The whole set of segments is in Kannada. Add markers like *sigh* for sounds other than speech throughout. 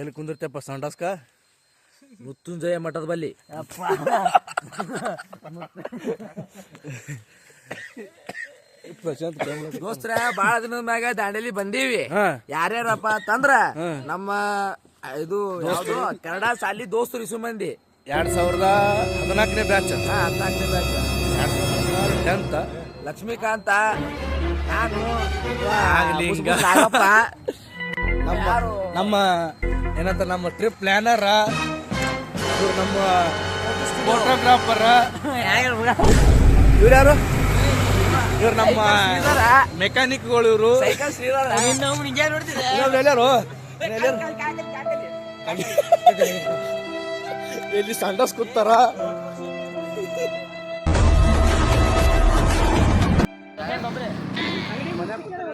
ಎಲ್ಲಿ ಕುಂದಿರ್ತೇಪ್ಪ ಸಂಡಾಸ್ಕ? ಮೃತ್ಯುಂಜಯ ಮಠದ ಬಲ್ಲಿ. ಪ್ರಶಾಂತ್ ದೋಸ್ತ್ರ ಬಾಳ ದಿನದ ಮ್ಯಾಗ ದಾಂಡೇಲಿ ಬಂದೀವಿ. ಯಾರ್ಯಾರಪ್ಪ ತಂದ್ರ ನಮ್ಮ ಇದು ಯಾವ್ದು ಕನ್ನಡ ಸಾಲಿ ದೋಸ್ತರು ಇಸು ಮಂದಿ ಎರಡ್ ಸಾವಿರದ ಹದಿನಾಲ್ಕನೇ ಬ್ಯಾಚ್. ಹದ್ನಾಲ್ಕನೇ. ಟೆಂತ್ ಲಕ್ಷ್ಮೀಕಾಂತ ನಾನು ಆಗ್ಲಿ ನಮ್ಮ ಯಾರು? ನಮ್ಮ ಏನಂತ ನಮ್ಮ ಟ್ರಿಪ್ ಪ್ಲಾನರ್ ನಮ್ಮ ಫೋಟೋಗ್ರಾಫರ್ ಇವ್ರು ಯಾರು? ಇವ್ರು ನಮ್ಮ ಮೆಕ್ಯಾನಿಕ್ ಮೆಕ್ಯಾನಿಕ್ಗಳು ಇವರು. ಸೈಕಲ್ ಶ್ರೀಧರ. ಎಲ್ಲಾರು *laughs* ಎಲ್ಲಿ ಸಂಡಸ್ ಕೂತಾರ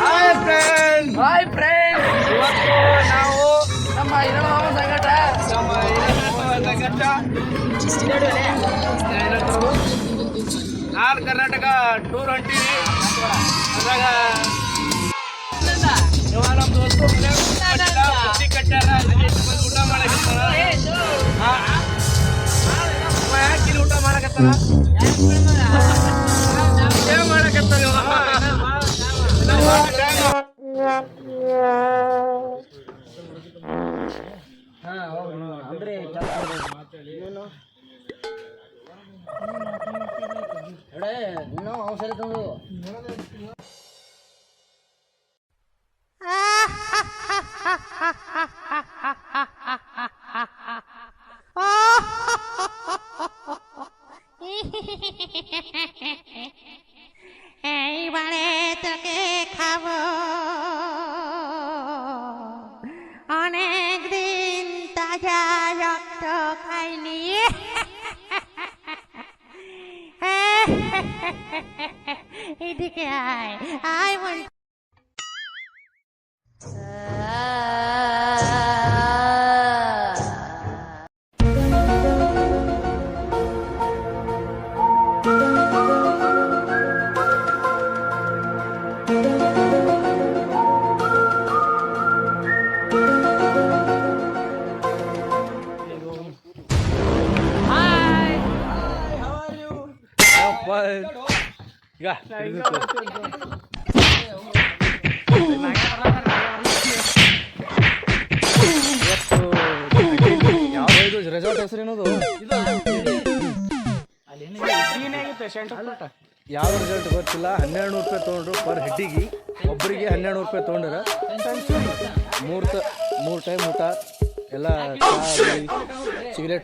ಹಾಯ್ ಫ್ರೆಂಡ್ ಹಾಯ್ ಫ್ರೆಂಡ್ ಇವತ್ತು ನಾವು ನಮ್ಮ ಇರೋ ಸಂಘಟ ನಮ್ಮ ಸಂಘಟ ಆಲ್ ಕರ್ನಾಟಕ ಟೂರ್ ಹೊಂಟೀವಿ ಅದ್ರಾಗ ಇವ ದೋಸ್ತು ಊಟ ಮಾಡಕತ್ತಾರ. ಹಾ. ಯಾಕ್ ಊಟ ಮಾಡಕತ್ತಾರ? Dulu.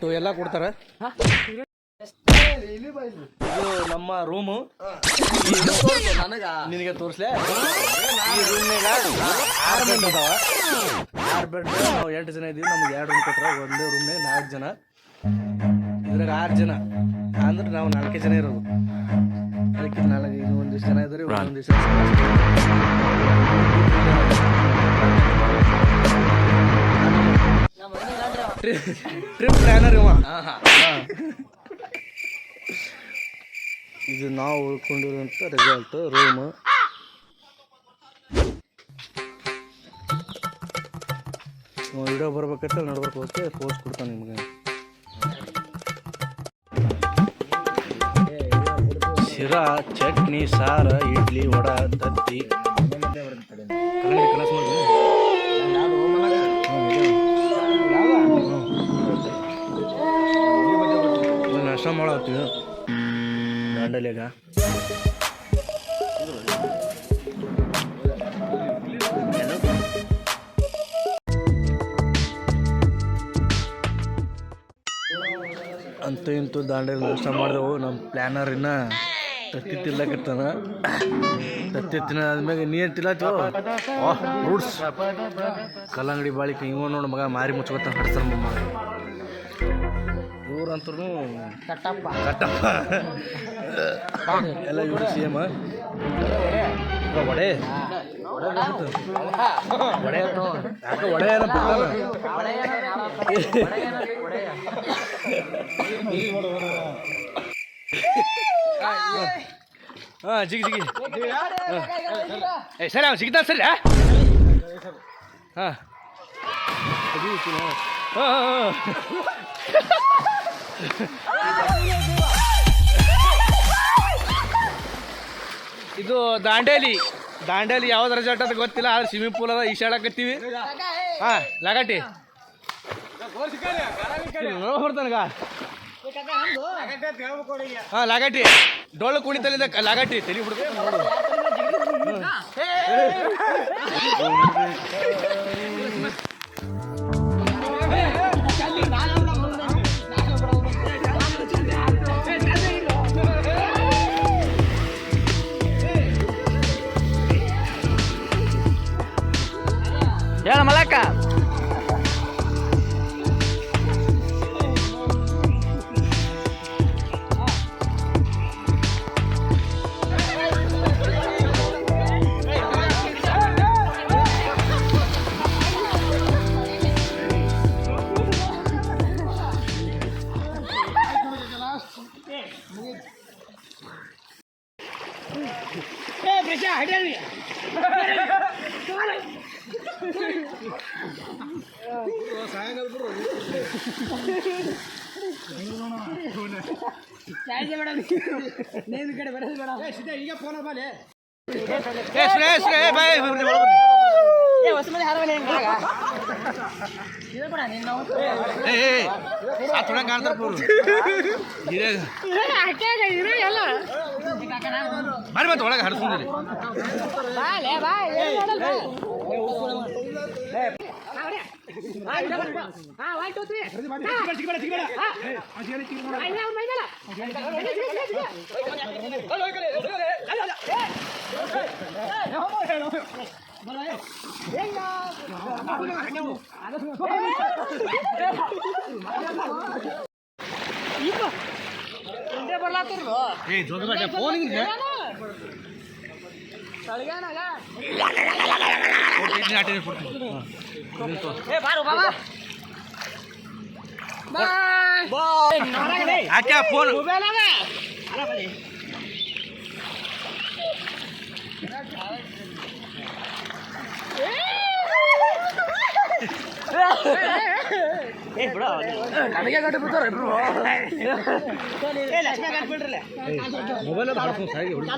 ಸಿಗರೇಟು ಎಲ್ಲ ಕೊಡ್ತಾರೆ. ಇದು ನಮ್ಮ ರೂಮು. ನನಗ. ನಿನಗೆ ತೋರಿಸ್ಲೆ. ಈ ರೂಮ್ನಾಗ ಆರು ಬೆಡ್ ಅದಾವ. ಆರು ಬೆಡ್ ನಾವು ಎಂಟು ಜನ ಇದೀವಿ ನಮ್ಗೆ ಎರಡು ರೂಮ್ ಕೊಟ್ರ ಒಂದೇ ರೂಮ್ನಾಗ ನಾಲ್ಕು ಜನ. ಇದ್ರಾಗ ಆರು ಜನ. ಅಂದ್ರೆ ನಾವು ನಾಲ್ಕೇ ಜನ ಇರೋದು. ಅದಕ್ಕೆ ನಾಲ್ಕು ಇದು ಒಂದಿಷ್ಟು ಜನ ಇದ್ದಾರೆ ಒಂದಿಷ್ಟು ಟ್ರಿಪ್ ಪ್ಲಾನರ್ ಇವ. ಇದು ನಾವು ಉಳ್ಕೊಂಡಿರುವಂಥ ರೆಸಾರ್ಟ್ ರೂಮ್ ವಿಡಿಯೋ ಬರ್ಬೇಕಂತ ನಡ್ಬೇಕು ಓಕೆ ಪೋಸ್ಟ್ ಕೊಡ್ತಾನೆ ನಿಮಗೆ. ಶಿರಾ ಚಟ್ನಿ ಸಾರ ಇಡ್ಲಿ ವಡ ತತ್ತಿ ಕನಸು ಮಾಡಿ ಮಾಡತ್ತೀವಿ ಅಂತೂ ಇಂತೂ ದಾಂಡೇಲಿ ನಷ್ಟ ಮಾಡಿದೆವು. ನಮ್ಮ ಪ್ಲ್ಯಾನರ್ ಇನ್ನ ತತ್ತಿ ತಿಲ್ಲಕತ್ತಾನ ತತ್ತಿ ತಿನ್ನಾದ್ಮ್ಯಾಗ ನೀ ತಿಲ್ಲತ್ತು ರೂಟ್ಸ್. ಕಲ್ಲಂಗಡಿ ಬಾಳಿಕೆ ಇವ ನೋಡು ಮಗ, ಮಾರಿ ಮುಚ್ಕೊತಾನ ಹಡ್ಸನ್ ಮಗ ಇವ್ರಂತೂ ಕಟ್ಟಪ್ಪ. ಕಟ್ಟಪ್ಪ. ಎಲ್ಲ ಇವ್ರು ಸೇಮ್ ಒಡೆ? ಒಡೆ ಯಾಕೆ? ಒಡೆ ಹಾಂ ಜಿಗಿ ಜಿಗಿ. ಏ ಸರಿ ಅವ್ನು ಸಿಗ್ತಾನೆ ಸರಿ ಹಾಂ ಹಾಂ ಹಾಂ. *laughs* ಇದು ದಾಂಡೇಲಿ. ದಾಂಡೇಲಿ ಯಾವ್ದು ರೆಸಾರ್ಟ್ ಅಂತ ಗೊತ್ತಿಲ್ಲ ಆದ್ರೆ ಸ್ವಿಮ್ಮಿಂಗ್ ಪೂಲ್ ಅದ ಈಶಾಡಕತ್ತೀವಿ ಹಾ ಲಗಾಟಿ. ಬರ್ತಾನಗ ಹಾ ಲಗಾಟಿ. ಡೊಳ್ಳು ಕುಣಿತಲ್ಲಿದ್ದ ಲಗಾಟಿ. ತಲೆ ಬಿಡ್ಬೇಕು ಏ ಶ್ರೇಯಸ್ ಶ್ರೇಯ ಬಾಯ್ ಏ ಏ ಆ ಥೋड़ा ಕಾಣ್ತಾರ ಪೂರು ಬರ್ರಿ ಮತ್ತೆ ಒಳಗೆ ಹರಿಸ್ಕೊಂಡ್ರಿ ಏ ಜೋಗ ಬೇಡ ಫೋನ್ ಹಿಂಗೆ ಕೊಡ್ತೀನಿ ಅಟೆಂಡೆನ್ಸ್ ಕೊಡ್ತೀನಿ ಯಾಕೆ ಫೋನ್ ನನಗೆ ಗಟ್ಟಿ ಬಿಡ್ತಾರ ಇಬ್ರು ಮೊಬೈಲ್ ಅದು ಹಾಡ್ಕೊಂಡು ಸಾಗಿ ಹುಡುಗ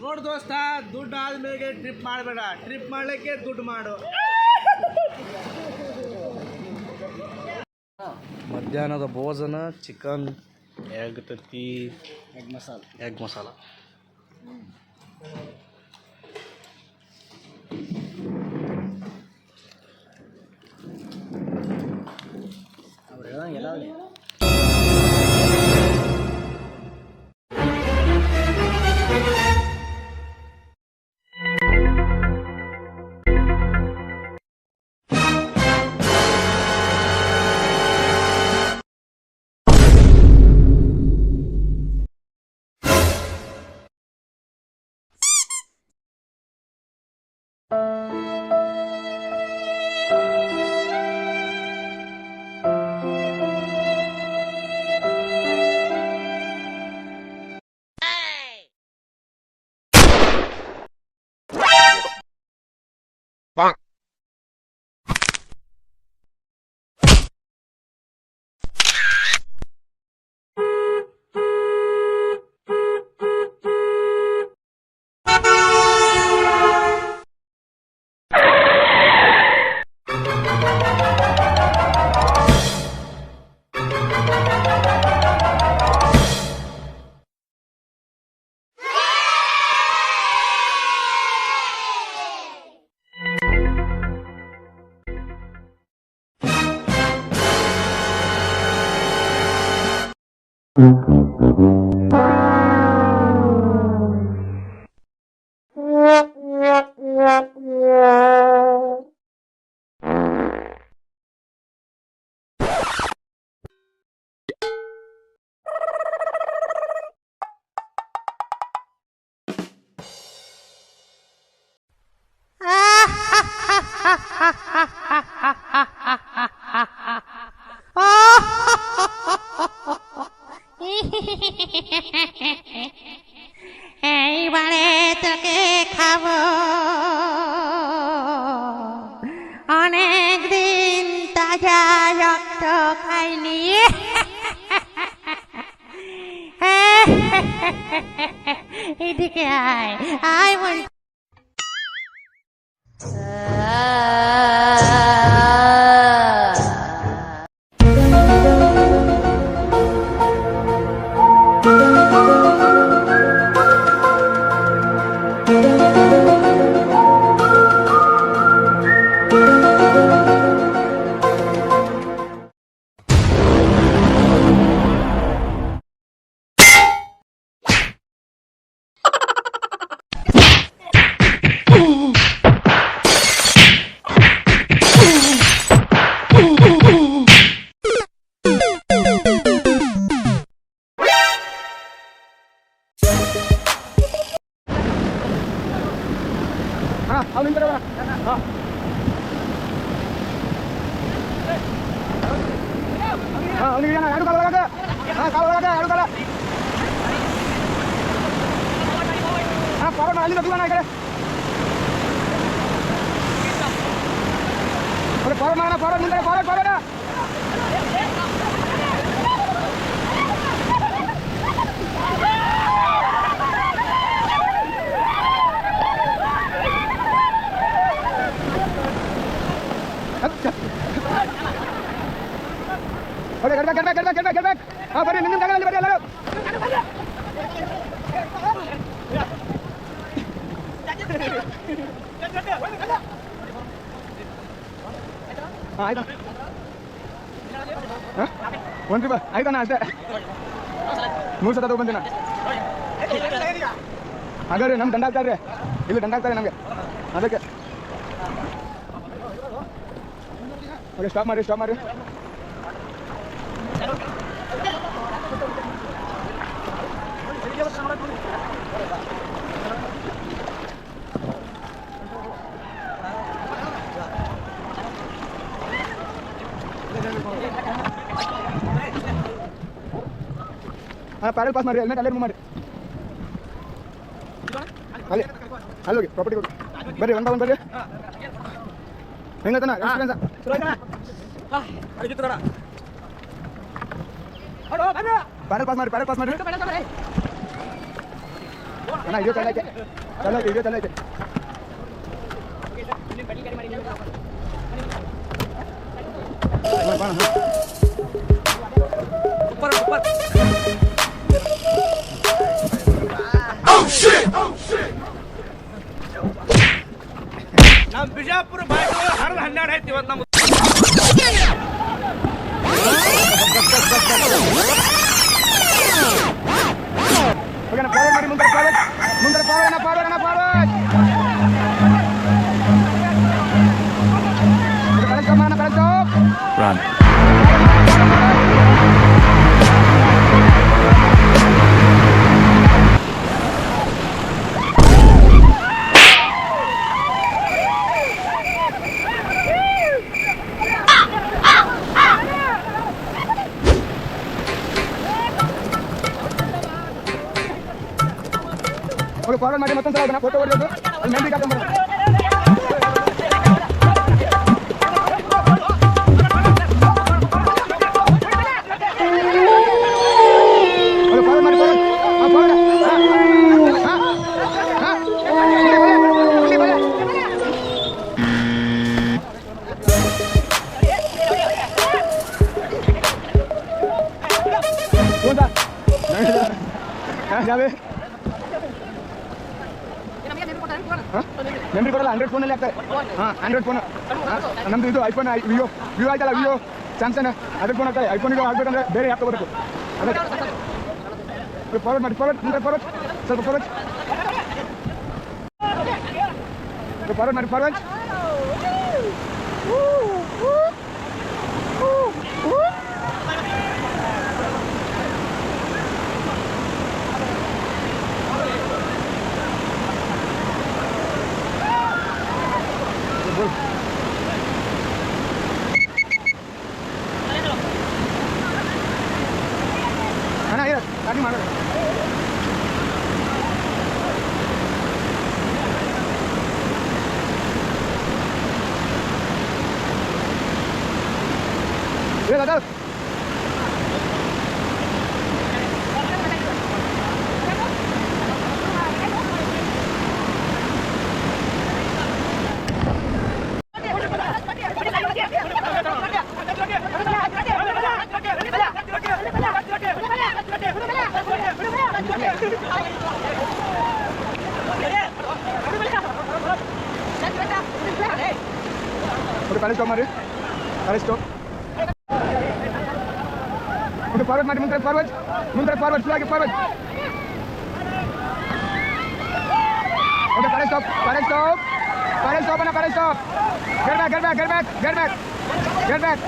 ನೋಡು ದೋಸ್ತ ದುಡ್ಡು ಆದ್ಮೇಲೆ ಟ್ರಿಪ್ ಮಾಡಬೇಡ. ಟ್ರಿಪ್ ಮಾಡಲಿಕ್ಕೆ ದುಡ್ಡು ಮಾಡು. ಮಧ್ಯಾಹ್ನದ ಭೋಜನ ಚಿಕನ್ ಎಗ್ ತತ್ತಿ ಎಗ್ ಮಸಾಲ ಎಗ್ ಮಸಾಲ ಅವ್ರು ಹೇಳಂಗೆಲ್ಲ করো করো করো না Oke, get back, get back, get back, get back, get back. Ah, lalu. ಒಂದು ರೂಪಾಯಿ ಆಯ್ತಾನ ಅಷ್ಟೇ. ಮೂರು ಸತ ಬಂದಿನ. ಹಾಗಾದ್ರೆ ನಮ್ಗೆ ದಂಡ ಹಾಕ್ತಾರೆ. ಇಲ್ಲಿ ದಂಡ ಹಾಕ್ತಾರೆ ನಮಗೆ. ಅದಕ್ಕೆ. ಸ್ಟಾಪ್ ಮಾಡಿ ಸ್ಟಾಪ್ ಮಾಡಿ ಹಾಂ ಪ್ಯಾರಲ್ ಪಾಸ್ ಮಾಡಿ ಹೆಲ್ಮೆಟ್ ಅಲ್ಲೇ ಮೂವ್ ಮಾಡಿ ಅಲ್ಲಿ ಅಲ್ಲಿ ಹೋಗಿ ಪ್ರಾಪರ್ಟಿ ಹೋಗಿ. ಬರ್ರಿ ಒಂದು ಒಂದು ಬರ್ರಿ. ಹೆಂಗತನ ಪ್ಯಾರಲ್ ಪಾಸ್ ಮಾಡಿ ಪ್ಯಾರಲ್ ಪಾಸ್ ಮಾಡಿ ಅಣ್ಣ ಇದೆಯೋ ತಲೆ ಐತೆ. ಚಲ್ಲ ಐತೆ ಇದೆಯೋ ತಲೆ ಐತೆ. ಫಾರ್ವರ್ಡ್ ಮಾಡಿ ಮುಂದೆ ಫಾರ್ವರ್ಡ್ ಮುಂದೆ ಫಾರ್ವರ್ಡ್ ಅಣ್ಣ *laughs* ಯಾವೇ? ಮೆಮ್ರಿ ಕೊಡಲ್ಲ ಆಂಡ್ರಾಯ್ಡ್ ಫೋನಲ್ಲಿ ಹಾಕ್ತಾರೆ ಹಾಂ ಆಂಡ್ರಾಯ್ಡ್ ಫೋನ್ ನಮ್ದು ಇದು ಐಫೋನ್ ವಿವೋ ವಿವೋ ಆಯ್ತಲ್ಲ ವಿವೋ ಸ್ಯಾಮ್ಸಂಗ್ ಅದಕ್ಕೆ ಫೋನ್ ಆಗ್ತಾರೆ ಐಫೋನಿಗೆ ಆಗ್ಬೇಕಂದ್ರೆ ಬೇರೆ ಯಾಕೆ ತಗೋಬೇಕು? ಅದಕ್ಕೆ ಫಾರ್ವರ್ಡ್ ಮಾಡಿ ಫಾರ್ವರ್ಡ್ ಮುಂದೆ ಫಾರ್ವರ್ಡ್ ಸ್ವಲ್ಪ ಫಾರ್ವರ್ಡ್ ಫಾರ್ವರ್ಡ್ ಮಾಡಿ ಫಾರ್ವರ್ಡ್ ಅಣ್ಣ ಇಲ್ಲ ಗಾಡಿ ಮಾಡೋದು ಇಲ್ಲ ದಾದಾ ಒಂದು ಕಾಲೇಜ್ ಸ್ಟಾಪ್ ಮಾಡಿ ಕಾಲೇಜ್ ಸ್ಟಾಪ್ ಒಂದು ಫಾರ್ವರ್ಡ್ ಮಾಡಿ ಮುಂದೆ ಫಾರ್ವರ್ಡ್ ಮುಂದೆ ಫಾರ್ವರ್ಡ್ ಸ್ಲೋ ಆಗಿ forward okay college stop college stop college stop ಅನ್ನ college stop get back get back get back get back get back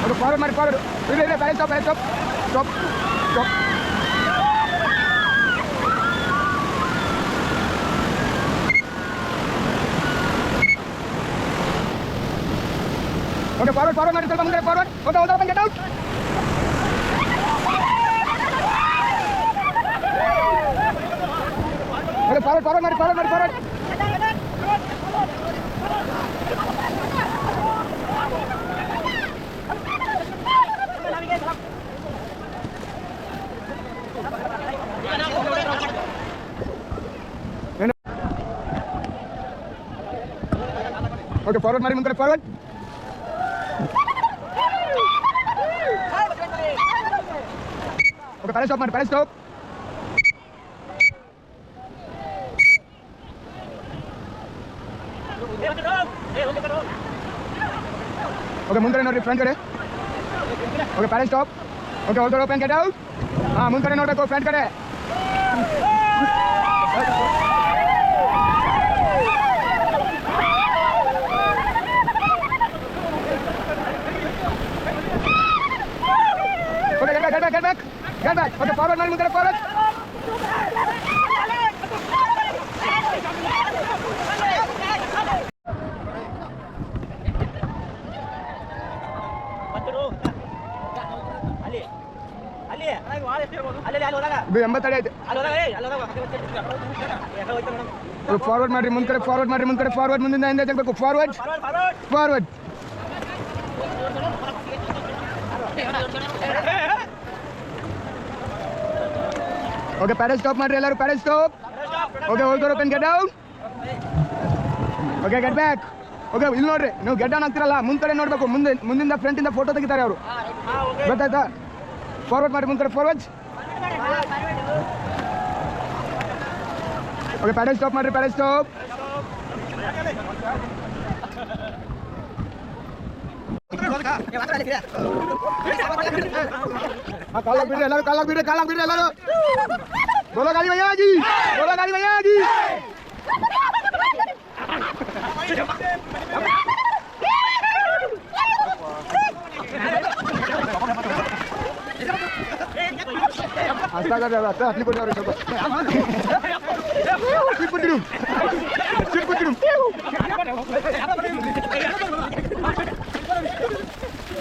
ಒಂದು ಫಾರ್ವರ್ಡ್ ಮಾಡಿ ಫಾರ್ವರ್ಡ್ ಇಲ್ಲ ಇಲ್ಲ college stop college stop stop stop okay forward forward ಮಾಡಿ ಸ್ವಲ್ಪ ಮುಂದೆ ಫಾರ್ವರ್ಡ್ ಓಕೆ ಹೋದ get out okay forward forward ಮಾಡಿ ಫಾರ್ವರ್ಡ್ ಮಾಡಿ ಫಾರ್ವರ್ಡ್ ಓಕೆ ಫಾರ್ವರ್ಡ್ ಮಾಡಿ ಮುಂದೆ ಫಾರ್ವರ್ಡ್ ಓಕೆ ಪ್ಯಾಲೇಸ್ ಸ್ಟಾಪ್ ಮಾಡಿ ಪ್ಯಾಲೇಸ್ ಸ್ಟಾಪ್ ಓಕೆ ಮುಂದೆ ನೋಡ್ರಿ ಫ್ರಂಟ್ ಕಡೆ okay palace stop okay holder open get out ಹಾಂ ಮುಂದೆ ನೋಡಬೇಕು ಫ್ರಂಟ್ ಕಡೆ okay get back get back get back back okay forward ಮಾಡಿ ಮುಂದೆ ಫಾರ್ವರ್ಡ್ ಇದು ಎಂಬತ್ತಡಿ ಫಾರ್ವರ್ಡ್ ಮಾಡ್ರಿ, ಮುಂದ್ ಕಡೆ ಫಾರ್ವರ್ಡ್ ಮಾಡ್ರಿ, ಮುಂದ್ ಕಡೆ ಫಾರ್ವರ್ಡ್ ಮುಂದಿಂದ ಹಿಂದೆ ತೆಗಬೇಕು. ಫಾರ್ವರ್ಡ್ ಫಾರ್ವರ್ಡ್ ಓಕೆ ಪ್ಯಾರೇಜ್ ಸ್ಟಾಪ್ ಮಾಡ್ರಿ ಎಲ್ಲರೂ ಪ್ಯಾರೇಜ್ stop okay holder open get down okay get back okay ಇಲ್ಲಿ ನೋಡ್ರಿ, ನೀವು ಗೆಟ್ ಡೌನ್ ಆಗ್ತಿರಲ್ಲ ಕಡೆ ನೋಡ್ಬೇಕು, ಮುಂದೆ, ಮುಂದಿಂದ ಇಂದ ಫೋಟೋ ತೆಗಿತಾರೆ ಅವರು. ಗೊತ್ತಾಯ್ತಾ? ಫಾರ್ವರ್ಡ್ ಮಾಡಿ ಕಡೆ ಫಾರ್ವರ್ಡ್ ಓಕೆ ಪ್ಯಾರೇಜ್ ಸ್ಟಾಪ್ ಮಾಡ್ರಿ ಪ್ಯಾರೇಜ್ ಸ್ಟಾಪ್ काला बिरे हलाओ काला बिरे काला बिरे हलाओ बोलो गाड़ी भैया जी बोलो गाड़ी भैया जी Astaga, ada apa? Tadi pun harus coba. Sipun dulu. Sipun dulu.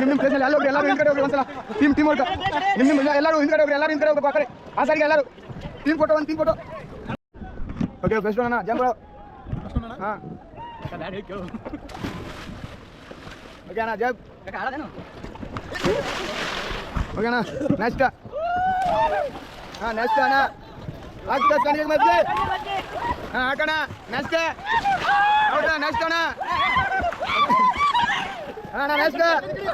ನಿಮ್ಮ ಪ್ಲೇಸಲ್ಲಿ ಎಲ್ಲರೂ ಹಿಂದ್ಗಡೆ ಹೋಗ್ರಿ ಒಂದ್ಸಲ ಟೀಮ್ ಟೀಮ್ ಔಟ್ ನಿಮ್ಮ ಎಲ್ಲರೂ ಹಿಂದ್ಗಡೆ ಹೋಗ್ರಿ ಎಲ್ಲರೂ ಹೋಗಿ ಆ ಕಡೆ ಆ ಸರಿಗೆ ಎಲ್ಲರೂ ಟೀಮ್ ಫೋಟೋ ಒಂದು ಟೀಮ್ ಫೋಟೋ ಓಕೆ ಬೆಸ್ಟ್ ಅಣ್ಣ ಜಂಪ್ ಓಕೆ, ಅಣ್ಣ ಜಬ್ ಓಕೆ ಅಣ್ಣ ನೆಕ್ಸ್ಟ್ ಹಾಂ ನೆಕ್ಸ್ಟ್ ಅಣ್ಣ. ಹಾಕ್ತ ಕಣ್ಣಿಗೆ ಮತ್ತೆ ಹಾ ಹಾಕಣ ನೆಕ್ಸ್ಟ್ ಹೌದಾ ನೆಕ್ಸ್ಟ್ ಅಣ್ಣ. ಅಣ್ಣ ನೆಕ್ಸ್ಟ್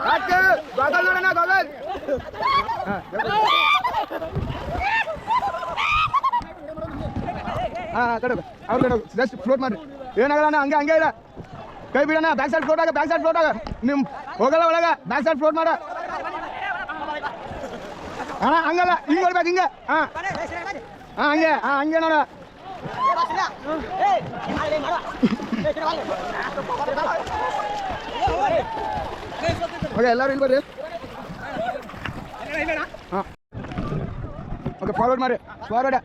ಹಾಕು ಗಾಗಲ್ ಹಾ ಹಾಂ ಹಾಂ, ಕಡೆ ಅವ್ರ ಕಡೆ ಜಸ್ಟ್ ಫ್ಲೋಟ್ ಮಾಡ್ರಿ ಏನಾಗಲ್ಲ ಹಂಗೆ ಹಂಗೆ ಇಲ್ಲ ಕೈ ಬಿಡೋಣ ಬ್ಯಾಕ್ ಸೈಡ್ ಫ್ಲೋಟ್ ಆಗ ಬ್ಯಾಕ್ ಸೈಡ್ ಫ್ಲೋಟ್ ಆಗ ನಿಮ್ ಹೋಗಲ್ಲ ಒಳಗ ಬ್ಯಾಕ್ ಸೈಡ್ ಫ್ಲೋಟ್ ಮಾಡ. ಅಣ್ಣ ಹಂಗಲ್ಲ, ಹಿಂಗೆ ಹೊಡ್ಬೇಕು, ಹಿಂಗೆ. ಹಾಂ ಹಾಂ ಹಂಗೆ ಹಾಂ ಹಂಗೆ ನೋಡ. ಓಕೆ, ಎಲ್ಲರೂ ಇಲ್ಲಿ ಬರ್ರಿ. ಹಾಂ ಓಕೆ ಫಾರ್ವರ್ಡ್ ಮಾಡಿ ಫಾರ್ವರ್ಡ್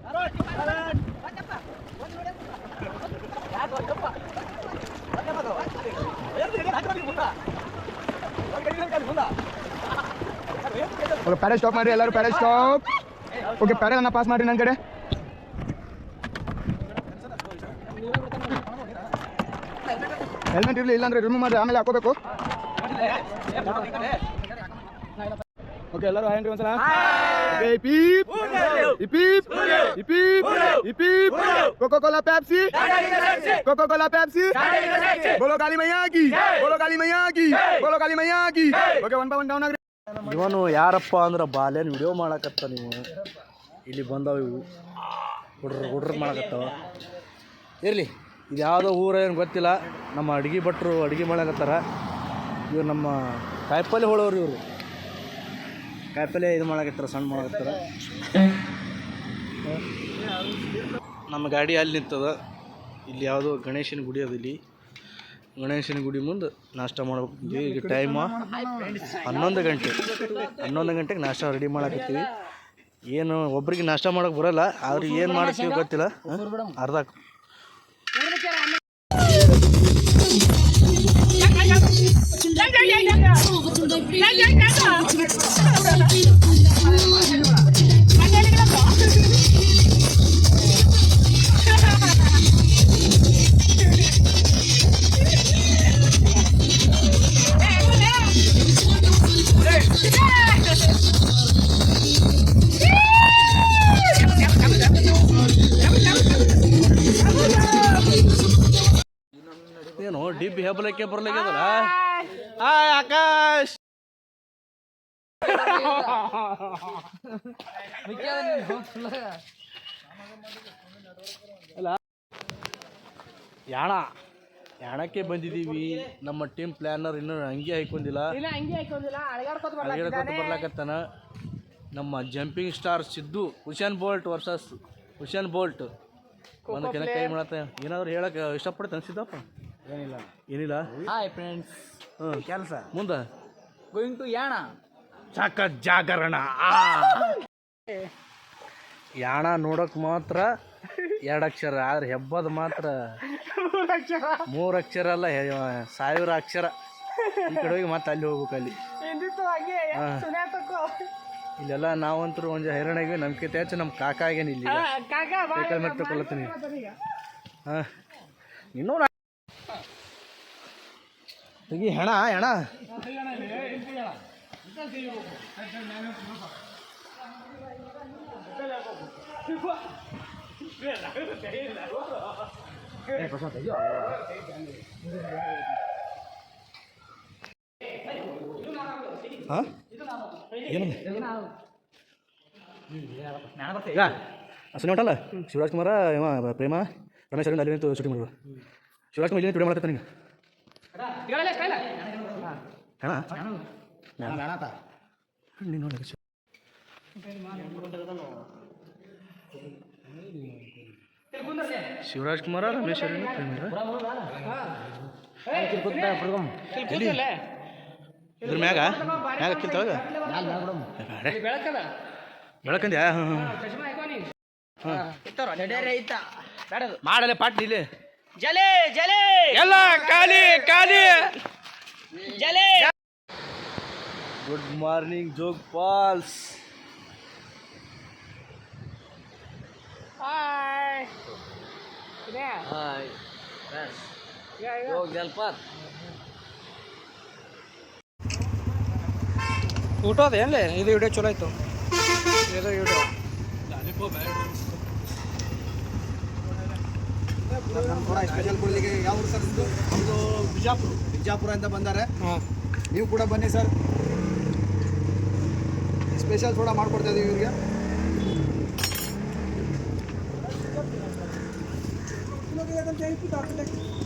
ಓಕೆ ಪ್ಯಾರೇಜ್ ಸ್ಟಾಪ್ ಮಾಡಿ ಎಲ್ಲರೂ ಪ್ಯಾರೇಜ್ ಸ್ಟಾಪ್ ಓಕೆ ಪ್ಯಾರೇಜ್ ಅನ್ನ ಪಾಸ್ ಮಾಡಿ ನನ್ನ ಕಡೆ ಹೆಲ್ಮೆಟ್ ಇರಲಿ ಇಲ್ಲಾಂದ್ರೆ ರಿಮೂವ್ ಮಾಡಿ ಆಮೇಲೆ ಹಾಕೋಬೇಕು ಓಕೆ ಎಲ್ಲರೂ ಹಾಯ್ ಒಂದ್ಸಲ ಓಕೆ ಪೀಪ್ ಇಪೀಪ್ ಇಪೀಪ್ ಇಪೀಪ್ Coca Cola Pepsi Coca Cola Pepsi ಬೋಲೋ ಕಾಲಿ ಮೈಯಾ ಕಿ ಬೋಲೋ ಕಾಲಿ ಮೈಯಾ ಕಿ ಬೋಲೋ ಕಾಲಿ ಮೈಯಾ ಕಿ okay one by one down ಆಗ್ರಿ ಇವನು ಯಾರಪ್ಪ ಅಂದ್ರೆ ಬಾಲ್ಯನ ವಿಡಿಯೋ ಮಾಡಕತ್ತ ನೀವು. ಇಲ್ಲಿ ಬಂದವ ಇವು. ಹುಡ್ರ ಹುಡ್ರ ಮಾಡಕತ್ತವ. ಇರಲಿ, ಇದು ಯಾವುದೋ ಊರ ಏನು ಗೊತ್ತಿಲ್ಲ. ನಮ್ಮ ಅಡುಗೆ ಭಟ್ರು ಅಡುಗೆ ಮಾಡಕತ್ತಾರ. ಇವ್ರು ನಮ್ಮ ಕಾಯಿಪಲ್ಲೆ ಹೋಳೋರು ಇವರು. ಕಾಯಿಪಲ್ಲೆ ಇದು ಮಾಡಕತ್ತಾರ, ಸಣ್ಣ ಮಾಡಕತ್ತಾರ. ನಮ್ಮ ಗಾಡಿ ಅಲ್ಲಿ ನಿಂತದ. ಇಲ್ಲಿ ಯಾವುದೋ ಗಣೇಶನ ಗುಡಿ ಇಲ್ಲಿ. ಗಣೇಶನ ಗುಡಿ ಮುಂದೆ ನಾಷ್ಟ ಮಾಡ್ಬೇಕು ಈಗ ಟೈಮ ಹನ್ನೊಂದು ಗಂಟೆ ಹನ್ನೊಂದು ಗಂಟೆಗೆ ನಾಷ್ಟ ರೆಡಿ ಮಾಡಕತ್ತೀವಿ ಏನು ಒಬ್ರಿಗೆ ನಾಷ್ಟ ಮಾಡೋಕೆ ಬರಲ್ಲ ಆದ್ರೆ ಏನು ಮಾಡ್ತೀವಿ ಗೊತ್ತಿಲ್ಲ? ಅರ್ಧ ಏನು ಡಿಬ್ಬಿ ಹೆಬ್ಬಲಕ್ಕೆ ಬರ್ಲಿಕ್ಕದಲ್ಲ? ಹಾಯ್ ಆಕಾಶ್! ಅಲ್ಲ ಯಾಣ ಯಾಣಕ್ಕೆ ಬಂದಿದ್ದೀವಿ? ನಮ್ಮ ಟೀಮ್ ಪ್ಲಾನರ್ ಇನ್ನೂ ಅಂಗಿ ಹಾಕೊಂಡಿಲ್ಲ ಅಳಗಾಡ್ಕೊತ ಬರ್ಲಾಕತ್ತಾನ. ನಮ್ಮ jumping star Siddu Usain Bolt versus Usain Bolt ಒಂದು ಕೆಲ ಕೈ ಮಾಡತ್ತ ಏನಾದ್ರು ಹೇಳಕ್ಕೆ ಇಷ್ಟಪಡ್ತ ಅನ್ಸಿದ್ದಪ್ಪ? ಏನಿಲ್ಲ. ಏನಿಲ್ಲ? ಹಾಯ್ ಫ್ರೆಂಡ್ಸ್ ಹ್ಞೂ ಕೆಲಸ. ಮುಂದೆ? Going to Yana? ಸಾಕ ಜಾಗರಣ. ಯಾಣ ನೋಡಕ್ ಮಾತ್ರ ಎರಡು ಅಕ್ಷರ ಆದ್ರೆ ಹೆಬ್ಬದ ಮಾತ್ರ ಮೂರು ಅಕ್ಷರ ಅಲ್ಲ ಹೆ- ಸಾವಿರ ಅಕ್ಷರ. ಈ ಕಡೆ ಹೋಗಿ ಮತ್ತೆ ಅಲ್ಲಿ ಹೋಗ್ಬೇಕು ಅಲ್ಲಿ. ಇಲ್ಲೆಲ್ಲ ನಾವಂತರೂ ಒಂದು ಹೈರಾಣಾಗಿ ನಂಬಿಕೆ ಹೆಚ್ಚು ನಮ್ಮ ಕಾಕ ಆಗೇನಿ ಇಲ್ಲಿ ಸೈಕಲ್ ಮೇಲೆ ತಗೊಳತ್ತೀನಿ ಹಾಂ. ಇನ್ನೂ ನಾ- ತೆಗಿ ಹೆಣ ಹೆಣ. ಹಾಂ ಹೊಂಟಲ್ಲ ಶಿವರಾಜ್ ಕುಮಾರ ಇವ ಪ್ರೇಮ ರಮೇಶ್ ಅರವಿಂದ್ ಅಲ್ಲಿ ನಿಂತು ಶೂಟಿಂಗ್ ಮಾಡೋದು ಶಿವರಾಜ್ ನೋಡಿ ಶಿವರಾಜ್ ಕುಮಾರ ರಮೇಶ್ ಅರವಿಂದ್ ಪ್ರೇಮ ಎಲ್ಲಿ? ಇದ್ರ ಮ್ಯಾಗ? ಮ್ಯಾಗ ಹಾಕಿರ್ತಾವಾಗ ಬೆಳಕಂದ್ಯಾ? ಮಾಡಲೆ ಪಾಟ್ಲಿ ಇಲ್ಲಿ. ಜಲೆ ಜಲೆ. ಎಲ್ಲ ಖಾಲಿ ಖಾಲಿ. ಜಲೆ. Good morning Jog Falls hi hi ಹೋಗ್ ಜಲ್ಪತ್ ಊಟ ಅದ ಏನ್ಲೆ? ಇದು ವಿಡಿಯೋ ಚಲೋ ಆಯ್ತು. ಇದು ವಿಡಿಯೋ ಸ್ಪೆಷಲ್ ಕೊಡ್ಲಿಕ್ಕೆ ಯಾವ ಸರ್ ಇದು ಬಿಜಾಪುರ ಬಿಜಾಪುರ ಅಂತ ಬಂದಾರೆ ನೀವು ಕೂಡ ಬನ್ನಿ ಸರ್. ಸ್ಪೆಷಲ್ ಥೋಡ ಮಾಡ್ಕೊಡ್ತಾ ಇದೀವಿ ಇವ್ರಿಗೆ. ಹಾಂ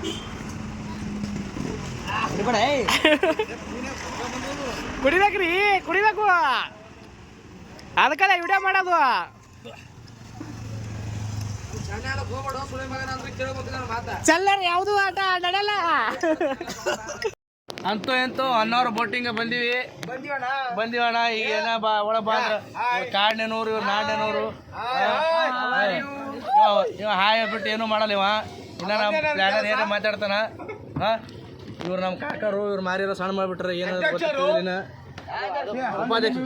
*laughs* ಕುಡಿಬೇಕ್ರಿ ಕುಡಿಬೇಕು. ಅದಕ್ಕಲ್ಲ ವಿಡಿಯೋ ಮಾಡೋದು. ಚಲ್ಲರ್ ಯಾವುದು ಆಟ? ನಡೆಯಲ್ಲ *laughs* ಅಂತೂ ಎಂತೂ ಅನ್ನೋರ್ ಬೋಟಿಂಗ್ ಬಂದಿವಿ. ಬಂದಿವಣ ಈಗ ಏನ ಬಾ ಒಳ ಬಾ ಕಾಡ್ನೆನೂರು ಇವ್ರು ನಾಡ್ನೆನೂರು. ಇವ ಹಾಯ್ ಬಿಟ್ಟು ಏನು ಮಾಡಲ್ಲ ಇವ. ಇನ್ನ ನಮ್ಮ ಪ್ಲಾನರ್ ಏನೋ ಮಾತಾಡ್ತಾನ? ಹಾ? ಇವ್ರು ನಮ್ಮ ಕಾಕರು ಇವ್ರು ಮಾರಿರೋ ಸಣ್ಣ ಮಾಡ್ಬಿಟ್ರೆ ಏನಾದ್ರು ಗೊತ್ತಿಲ್ಲ ಉಪಾಧ್ಯಕ್ಷ.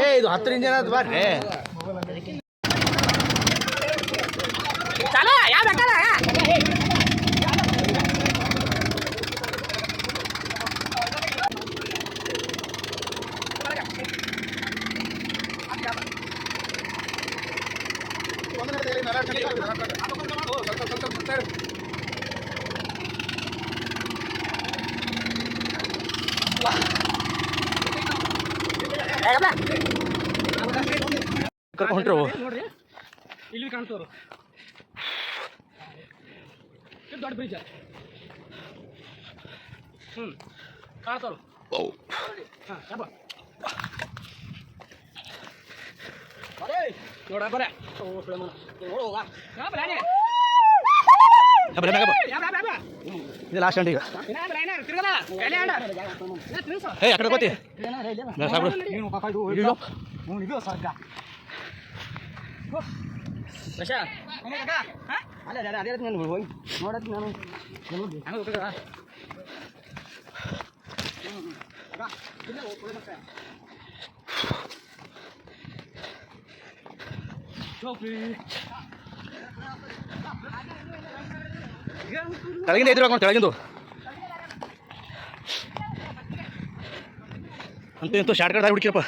ಏ ಇದು ಹತ್ತು ಇಂಜಿನ್ ಅದು ಬಾರ್ರಿ? ಕರ್ಕೊಂಡ್ರು. ಇಲ್ಲಿ ಕಾಣ್ತವ್ರು ದೊಡ್ಡ ಬ್ರಿಡ್ಜ್ ಹ್ಞೂ ಕಾಣ್ತವ್ರು ಹಾಂ ನೋಡ ಬರ ಇದು ಲಾಸ್ಟ್ ಅಂಡ್ ಈಗ ಏ ಆ ಕಡೆ ಗೊತ್ತಿ ಸಾಕು ತೆಳಗಿಂದ ಎದುರು ಹಾಕೊಂಡು ತೆಳಗಿಂದು ಅಂತ ಇಂತು ಶಾರ್ಟ್ ಕಟ್ ಹುಡುಕಿರಪ್ಪ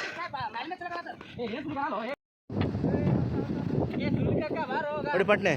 ನೋಡಿ ಪಟ್ನೆ.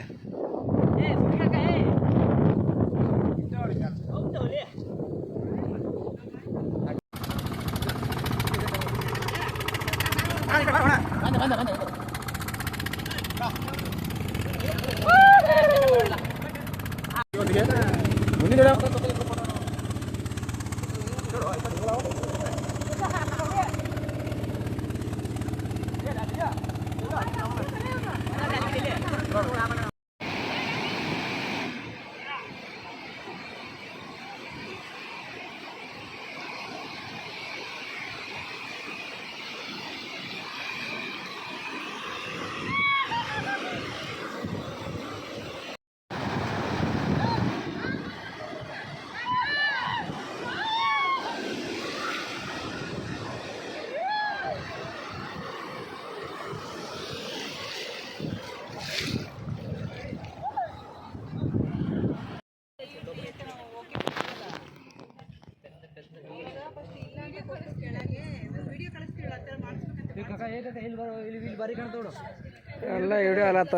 ಎಲ್ಲ ವಿಡಿಯೋ ಅಲ್ಲತ್ತ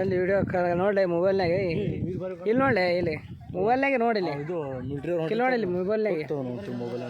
ಎಲ್ಲಿ ವಿಡಿಯೋ ನೋಡ್ಲಿ ಮೊಬೈಲ್ನಾಗ ಇಲ್ಲಿ ನೋಡ್ಲಿ ಇಲ್ಲಿ. ಮೊಬೈಲ್ನಾಗೆ ನೋಡಿಲ್ಲ ಇದು ಮಿಲ್ಟ್ರಿ ಇಲ್ಲಿ ಮೊಬೈಲ್ನಾಗೆ ಮೊಬೈಲ್